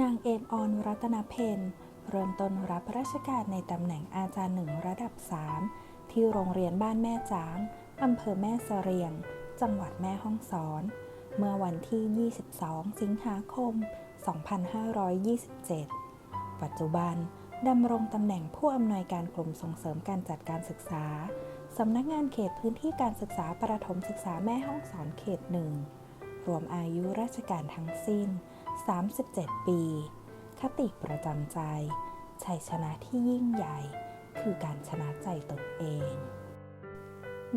นางเอมออนรัตนเพนเริ่มต้นรับราชการในตำแหน่งอาจารย์หนึ่งระดับ 3 ที่โรงเรียนบ้านแม่จางอำเภอแม่เสเรียง จังหวัดแม่ฮ่องสอน เมื่อวันที่ 22 สิงหาคม 2527 ปัจจุบันดำรงตำแหน่งผู้อำนวยการกลุ่มส่งเสริมการจัดการศึกษา สำนักงานเขตพื้นที่การศึกษาประถมศึกษาแม่ฮ่องสอนเขตหนึ่ง รวมอายุราชการทั้งสิ้น 37 ปี คติประจำใจ ชัยชนะที่ยิ่งใหญ่ คือการชนะใจตนเอง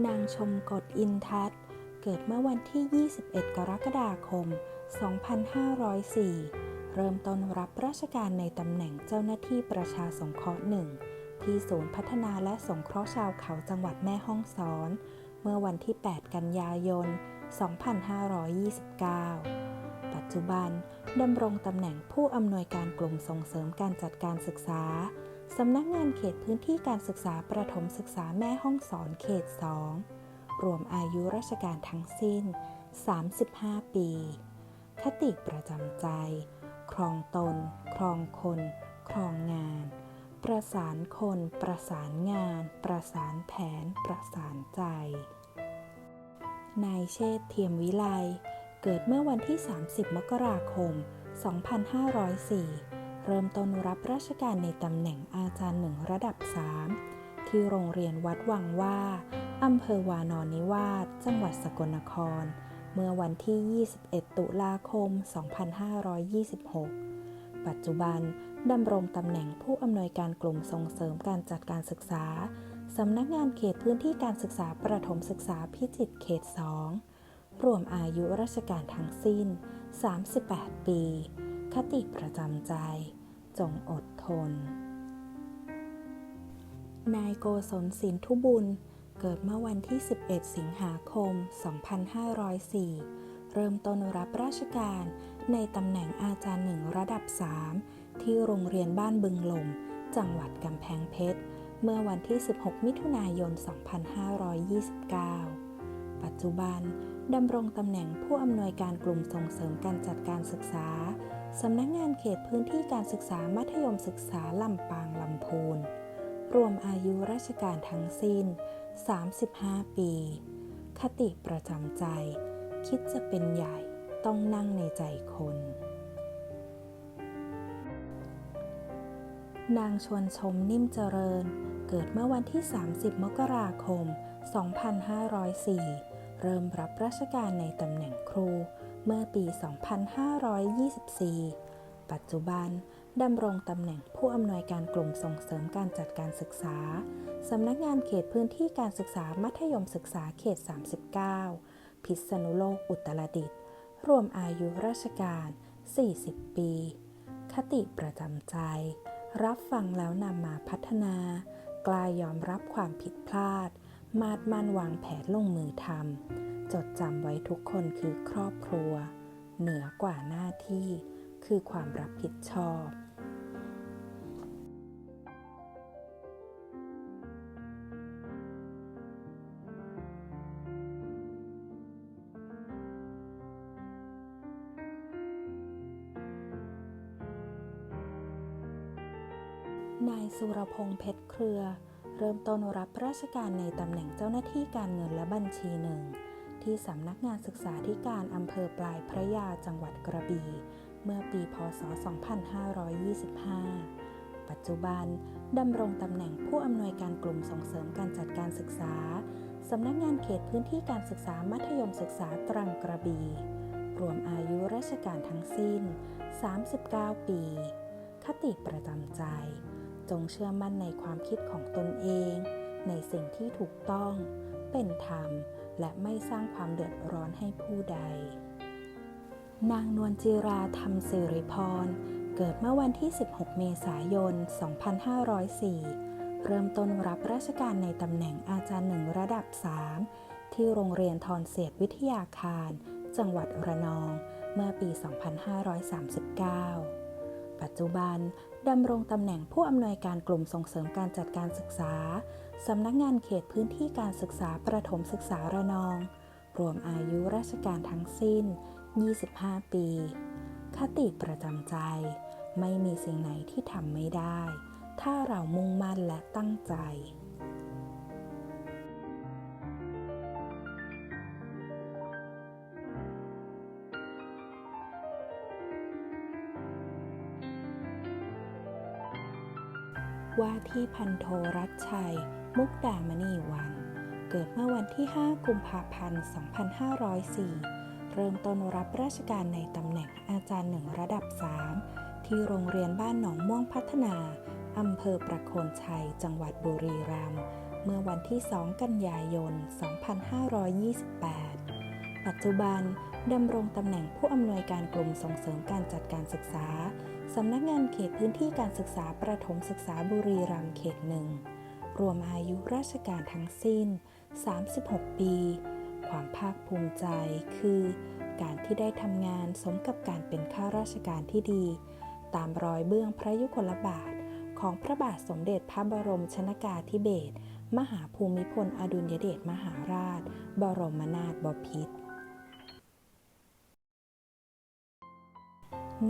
นางชมกฎอินทัศเกิดเมื่อวันที่ 21 กรกฎาคม 2504 เริ่มต้นรับราชการในตำแหน่งเจ้าหน้าที่ประชาสงเคราะห์หนึ่งที่ศูนย์พัฒนาและสงเคราะห์ชาวเขาจังหวัดแม่ฮ่องสอน เมื่อวันที่ 8 กันยายน 2529 จจุบันดำรงตำแหน่งผู้อำนวยการกลุ่มส่งเสริมการจัดการศึกษา สำนักงานเขตพื้นที่การศึกษาประถมศึกษาแม่ห้องสอนเขต 2 รวมอายุราชการทั้งสิ้น 35 ปี คติประจำใจ ครองตน ครองคน ครองงาน ประสานคน ประสานงาน ประสานแผน ประสานใจ นายเชษฐ์เทียมวิไล เกิดเมื่อวันที่ 30 มกราคม 2504 เริ่มต้นรับราชการในตำแหน่งอาจารย์หนึ่งระดับ 3 ที่โรงเรียนวัดวังว่าอำเภอวานอนนิวาสจังหวัดสกลนคร เมื่อวันที่ 21 ตุลาคม 2526 ปัจจุบันดำรงตำแหน่งผู้อำนวยการกลุ่มส่งเสริมการจัดการศึกษาสำนักงานเขตพื้นที่การศึกษาประถมศึกษาพิจิตรเขต 2 รวมอายุราชการทั้งสิ้น 38 ปี คติประจำใจ จงอดทน นายโกศลสินทุบุญ เกิดเมื่อวันที่ 11 สิงหาคม 2504 เริ่มต้นรับราชการในตำแหน่งอาจารย์หนึ่งระดับ 3 ที่โรงเรียนบ้านบึงลม จังหวัดกำแพงเพชร เมื่อวันที่ 16 มิถุนายน 2529 ปัจจุบัน ดำรงตำแหน่งผู้อำนวยการกลุ่มส่งเสริมการจัดการศึกษา สำนักงานเขตพื้นที่การศึกษามัธยมศึกษาลำปางลำพูน รวมอายุราชการทั้งสิ้น 35 ปี คติประจำใจ คิดจะเป็นใหญ่ต้องนั่งในใจคน นางชวนชมนิ่มเจริญ เกิดเมื่อวันที่ 30 มกราคม 2504 เริ่มรับราชการในตำแหน่งครูเมื่อปี 2524 ปัจจุบันดำรงตำแหน่งผู้อำนวยการกลุ่มส่งเสริมการจัดการศึกษา สำนักงานเขตพื้นที่การศึกษามัธยมศึกษาเขต 39 พิษณุโลกอุตรดิตถ์รวมอายุราชการ 40 ปี คติประจำใจ รับฟังแล้วนำมาพัฒนากล้ายอมรับความผิดพลาด มาดมันวางแผนลงมือทำจดจำไว้ทุกคนคือครอบครัว เหนือกว่าหน้าที่คือความรับผิดชอบ นายสุรพงษ์เพชรเครือ เริ่มต้นรับราชการในตำแหน่งเจ้าหน้าที่การเงินและบัญชีหนึ่ง ที่สำนักงานศึกษาธิการอำเภอปลายพระยาจังหวัดกระบี่เมื่อปีพศ 2525 ปัจจุบันดำรงตำแหน่งผู้อำนวยการกลุ่มส่งเสริมการจัดการศึกษาสำนักงานเขตพื้นที่การศึกษามัธยมศึกษาตรังกระบี่รวมอายุราชการทั้งสิ้น 39 ปี คติประจำใจ จงเชื่อมั่นในความคิดของตนเอง ในสิ่งที่ถูกต้อง เป็นธรรม และไม่สร้างความเดือดร้อนให้ผู้ใด นางนวลจิราธรรมสิริพร เกิดเมื่อวันที่ 16 เมษายน 2504 เริ่มต้นรับราชการในตำแหน่งอาจารย์หนึ่งระดับ 3 ที่โรงเรียนทอนเศษวิทยาคาร จังหวัดระนอง เมื่อปี 2539 ปัจจุบันดำรงตำแหน่งผู้อำนวยการกลุ่มส่งเสริมการจัดการศึกษา สำนักงานเขตพื้นที่การศึกษาประถมศึกษาระนอง รวมอายุราชการทั้งสิ้น 25 ปี คติประจำใจ ไม่มีสิ่งไหนที่ทำไม่ได้ ถ้าเรามุ่งมั่นและตั้งใจ ว่าที่พันโทรัชชัย มุกดามณีวัน เกิดเมื่อวันที่ 5 กุมภาพันธ์ 2504 เริ่มต้นรับราชการในตำแหน่งอาจารย์หนึ่งระดับ 3 ที่โรงเรียนบ้านหนองม่วงพัฒนาอำเภอประโคนชัย จังหวัดบุรีรัมย์เมื่อวันที่ 2 กันยายน 2528 ปัจจุบันดำรงตำแหน่งผู้อำนวยการกลุ่มส่งเสริมการจัดการศึกษา สำนักงานเขตพื้นที่การศึกษาประถมศึกษาบุรีรัมย์เขตหนึ่งรวมอายุราชการทั้งสิ้น 36 ปี ความภาคภูมิใจคือ การที่ได้ทำงานสมกับการเป็นข้าราชการที่ดี ตามรอยเบื้องพระยุคลบาท ของพระบาทสมเด็จพระบรมชนากาธิเบศรมหาภูมิพลอดุลยเดชมหาราช บรมนาถบพิตร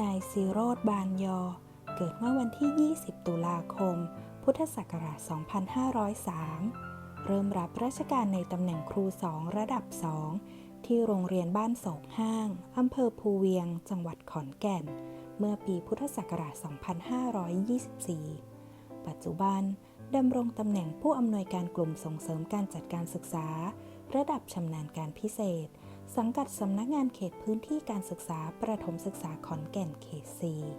นายซีโรธบานยอ เกิดเมื่อวันที่ 20 ตุลาคม พุทธศักราช 2503 เริ่มรับราชการในตำแหน่งครูสองระดับ2ที่โรงเรียนบ้านโศกห้าง อำเภอภูเวียง จังหวัดขอนแก่น เมื่อปีพุทธศักราช 2524 ปัจจุบันดำรงตำแหน่งผู้อำนวยการกลุ่มส่งเสริมการจัดการศึกษา ระดับชำนาญการพิเศษ สังกัดสำนักงานเขตพื้นที่การศึกษาประถมศึกษาขอนแก่นเขต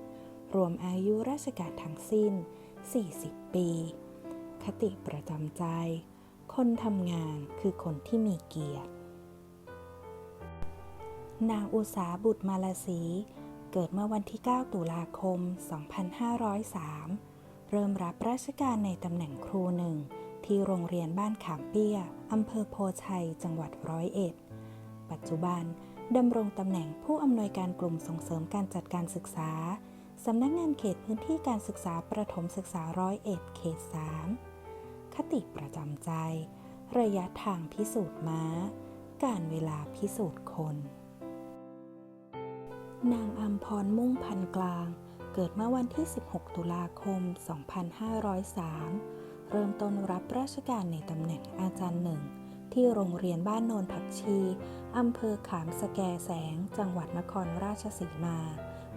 4 รวมอายุราชการทั้งสิ้น 40 ปี คติประจำใจ คนทำงานคือคนที่มีเกียรติ นางอุสาบุตรมาลาสีเกิดเมื่อวันที่ 9 ตุลาคม 2503 เริ่มรับราชการในตำแหน่งครูหนึ่งที่โรงเรียนบ้านขามเปี้ย อำเภอโพชัย จังหวัดร้อยเอ็ด ปัจจุบันดำรงตำแหน่งผู้อำนวยการกลุ่มส่งเสริมการจัดการศึกษา สำนักงานเขตพื้นที่การศึกษาประถมศึกษาร้อยเอ็ดเขต 3 คติประจำใจ ระยะทางพิสูจน์ม้า การเวลาพิสูจน์คน นางอัมพรมุ่งพันกลาง เกิดเมื่อวันที่ 16 ตุลาคม 2503 เริ่มต้นรับราชการในตำแหน่งอาจารย์หนึ่ง ที่โรงเรียนบ้านโนนผักชีอำเภอขามสแกแสง จังหวัดนครราชสีมา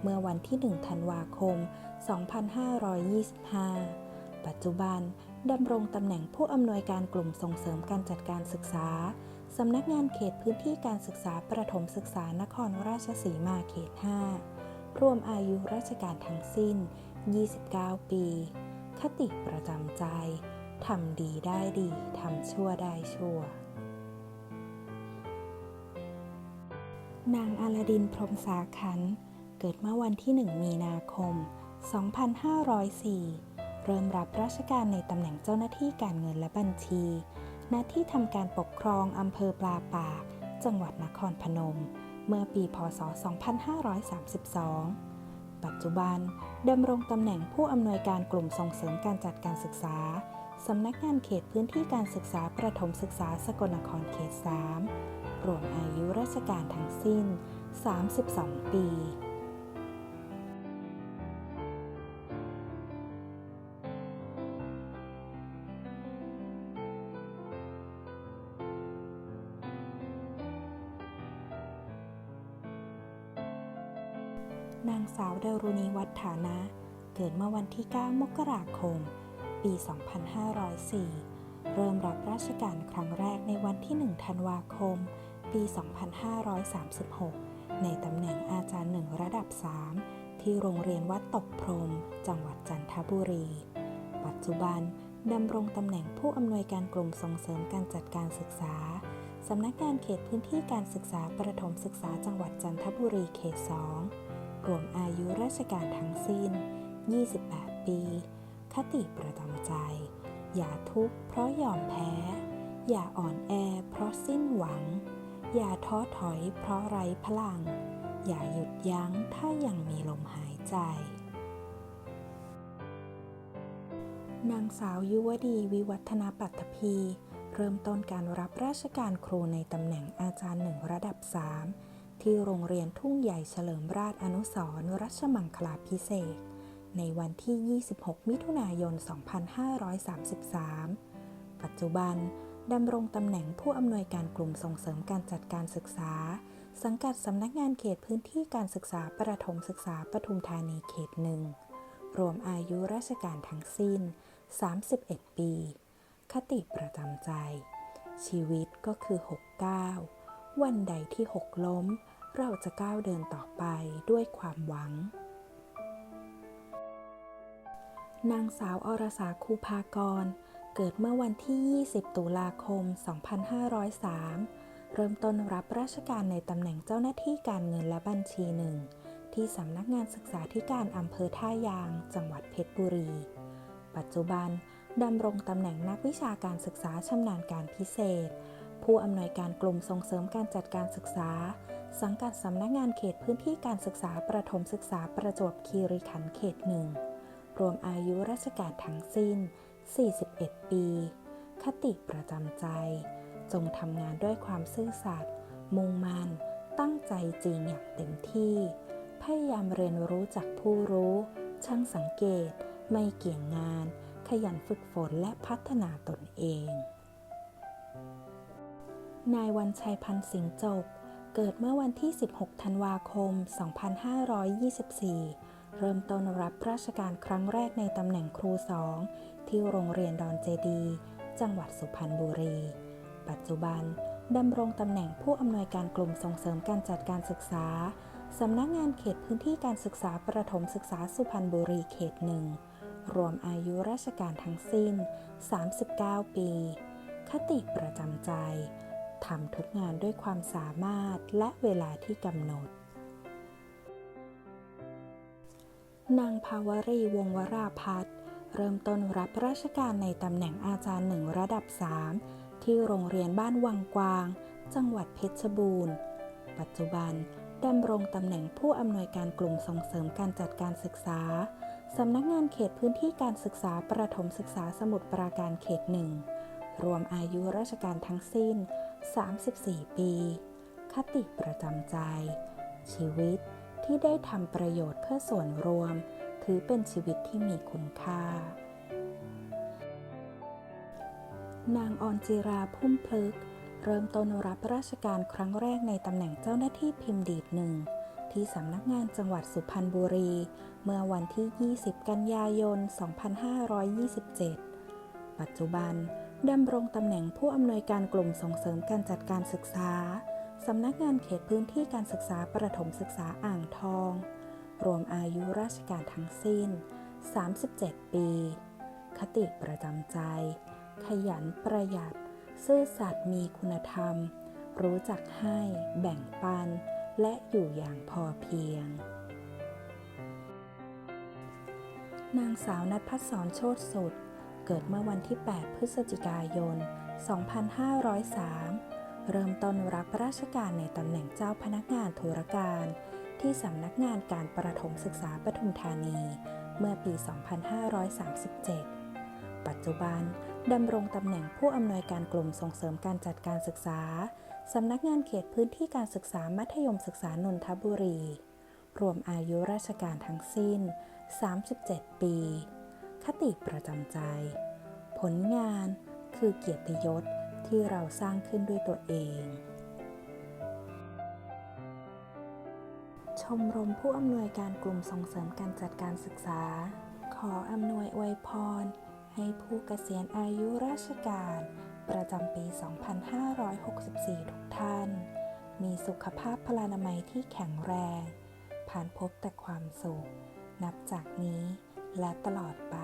เมื่อวันที่ 1 ธันวาคม 2525 ปัจจุบันดำรงตำแหน่งผู้อำนวยการกลุ่มส่งเสริมการจัดการศึกษา สำนักงานเขตพื้นที่การศึกษาประถมศึกษานครราชสีมาเขต 5 รวมอายุราชการทั้งสิ้น 29 ปี คติประจำใจทำดีได้ดี ทำชั่วได้ชั่ว นางอาลาดินพรมสาขัน เกิดเมื่อวันที่ 1 มีนาคม 2504 เริ่มรับราชการในตำแหน่งเจ้าหน้าที่การเงินและบัญชี ณ ที่ทำการปกครองอำเภอปลาปาก จังหวัดนครพนม เมื่อปี พศ 2532 ปัจจุบันดำรงตำแหน่งผู้อำนวยการกลุ่มส่งเสริมการจัดการศึกษาสำนักงานเขตพื้นที่การศึกษาประถมศึกษาสกลนครเขต 3 รวมอายุราชการทั้งสิ้น 32 ปีนางสาวดารุณีวัฒานะ เกิดเมื่อวันที่ 9 มกราคม ปี 2504 เริ่มรับราชการครั้งแรกในวันที่ 1 ธันวาคม ปี 2536 ในตำแหน่งอาจารย์หนึ่งระดับ 3 ที่โรงเรียนวัดตกพรม จังหวัดจันทบุรี ปัจจุบันดำรงตำแหน่งผู้อำนวยการกลุ่มส่งเสริมการจัดการศึกษา สำนักงานเขตพื้นที่การศึกษาประถมศึกษาจังหวัดจันทบุรีเขต 2 รวมอายุราชการทั้งสิ้น 28 ปี คติประจำใจ อย่าทุกข์เพราะยอมแพ้ อย่าอ่อนแอเพราะสิ้นหวัง อย่าท้อถอยเพราะไร้พลัง อย่าหยุดยั้งถ้ายังมีลมหายใจ นางสาวยุวดีวิวัฒนาปัตถภีเริ่มต้นการรับราชการครูในตำแหน่งอาจารย์หนึ่งระดับ 3 ที่โรงเรียนทุ่งใหญ่เฉลิมราชอนุสรณ์รัชมังคลาพิเศษ ในวันที่ 26 มิถุนายน 2533 ปัจจุบัน ดำรงตำแหน่งผู้อำนวยการกลุ่มส่งเสริมการจัดการศึกษา สังกัดสำนักงานเขตพื้นที่การศึกษาประถมศึกษาปทุมธานีเขตหนึ่งรวมอายุราชการทั้งสิ้น 31 ปี คติประจำใจ ชีวิตก็คือ6ก้าววันใดที่6ล้ม เราจะก้าวเดินต่อไปด้วยความหวัง นางสาวอรสาคูพากร เกิดเมื่อวันที่ 20 ตุลาคม 2503 เริ่มต้นรับราชการในตำแหน่งเจ้าหน้าที่การเงินและบัญชีหนึ่ง ที่สำนักงานศึกษาธิการอำเภอท่ายาง จังหวัดเพชรบุรี ปัจจุบันดำรงตำแหน่งนักวิชาการศึกษาชำนาญการพิเศษ ผู้อำนวยการกลุ่มส่งเสริมการจัดการศึกษา สังกัดสำนักงานเขตพื้นที่การศึกษาประถมศึกษาประจวบคีรีขันธ์เขตหนึ่ง รวมอายุราชการทั้งสิ้น 41 ปี คติประจำใจ จงทำงานด้วยความซื่อสัตย์มุ่งมั่น ตั้งใจจริงอย่างเต็มที่ พยายามเรียนรู้จากผู้รู้ ช่างสังเกต ไม่เกี่ยงงาน ขยันฝึกฝนและพัฒนาตนเอง นายวันชัยพันสิงห์จบ เกิดเมื่อวันที่ 16 ธันวาคม 2524 เริ่มต้นรับราชการครั้งแรกในตำแหน่งครูสองที่โรงเรียนดอนเจดี จังหวัดสุพรรณบุรี ปัจจุบันดำรงตำแหน่งผู้อำนวยการกลุ่มส่งเสริมการจัดการศึกษา สำนักงานเขตพื้นที่การศึกษาประถมศึกษาสุพรรณบุรีเขตหนึ่ง รวมอายุราชการทั้งสิ้น 39 ปี คติประจำใจทำทุกงานด้วยความสามารถและเวลาที่กำหนด นางภาวรีวงวราพัฒน์เริ่มต้นรับราชการในตำแหน่งอาจารย์หนึ่งระดับ 3 ที่โรงเรียนบ้านวังกวาง จังหวัดเพชรบูรณ์ ปัจจุบันดำรงตำแหน่งผู้อำนวยการกลุ่มส่งเสริมการจัดการศึกษา สำนักงานเขตพื้นที่การศึกษาประถมศึกษาสมุทรปราการเขตหนึ่ง รวมอายุราชการทั้งสิ้น 34 ปี คติประจำใจ ชีวิต ที่ได้ทำประโยชน์เพื่อส่วนรวม ถือเป็นชีวิตที่มีคุณค่า นางออนจิราพุ่มพลึก เริ่มต้นรับราชการครั้งแรกในตำแหน่งเจ้าหน้าที่พิมพ์ดีดหนึ่งที่สำนักงานจังหวัดสุพรรณบุรี เมื่อวันที่ 20 กันยายน 2527 ปัจจุบันดำรงตำแหน่งผู้อำนวยการกลุ่มส่งเสริมการจัดการศึกษา สำนักงานเขตพื้นที่การศึกษาประถมศึกษาอ่างทอง รวมอายุราชการทั้งสิ้น 37 ปี คติประจำใจ ขยันประหยัด ซื่อสัตย์มีคุณธรรม รู้จักให้ แบ่งปัน และอยู่อย่างพอเพียง นางสาวนัทพัฒสอนโชตสุด เกิดเมื่อวันที่ 8 พฤศจิกายน 2503 เริ่มต้นรับราชการในตำแหน่งเจ้าพนักงานธุรการ ที่สำนักงานการประถมศึกษาปทุมธานี เมื่อปี 2537 ปัจจุบันดำรงตำแหน่งผู้อำนวยการกลุ่มส่งเสริมการจัดการศึกษา สำนักงานเขตพื้นที่การศึกษามัธยมศึกษานนทบุรี รวมอายุราชการทั้งสิ้น 37 ปี คติประจำใจ ผลงานคือเกียรติยศ ที่เราสร้างขึ้นด้วยตัวเอง ชมรมผู้อำนวยการกลุ่มส่งเสริมการจัดการศึกษา ขออำนวยอวยพร ให้ผู้เกษียณอายุราชการ ประจำปี 2564 ทุกท่าน มีสุขภาพพลานามัยที่แข็งแรง ผ่านพบแต่ความสุข นับจากนี้และตลอดไป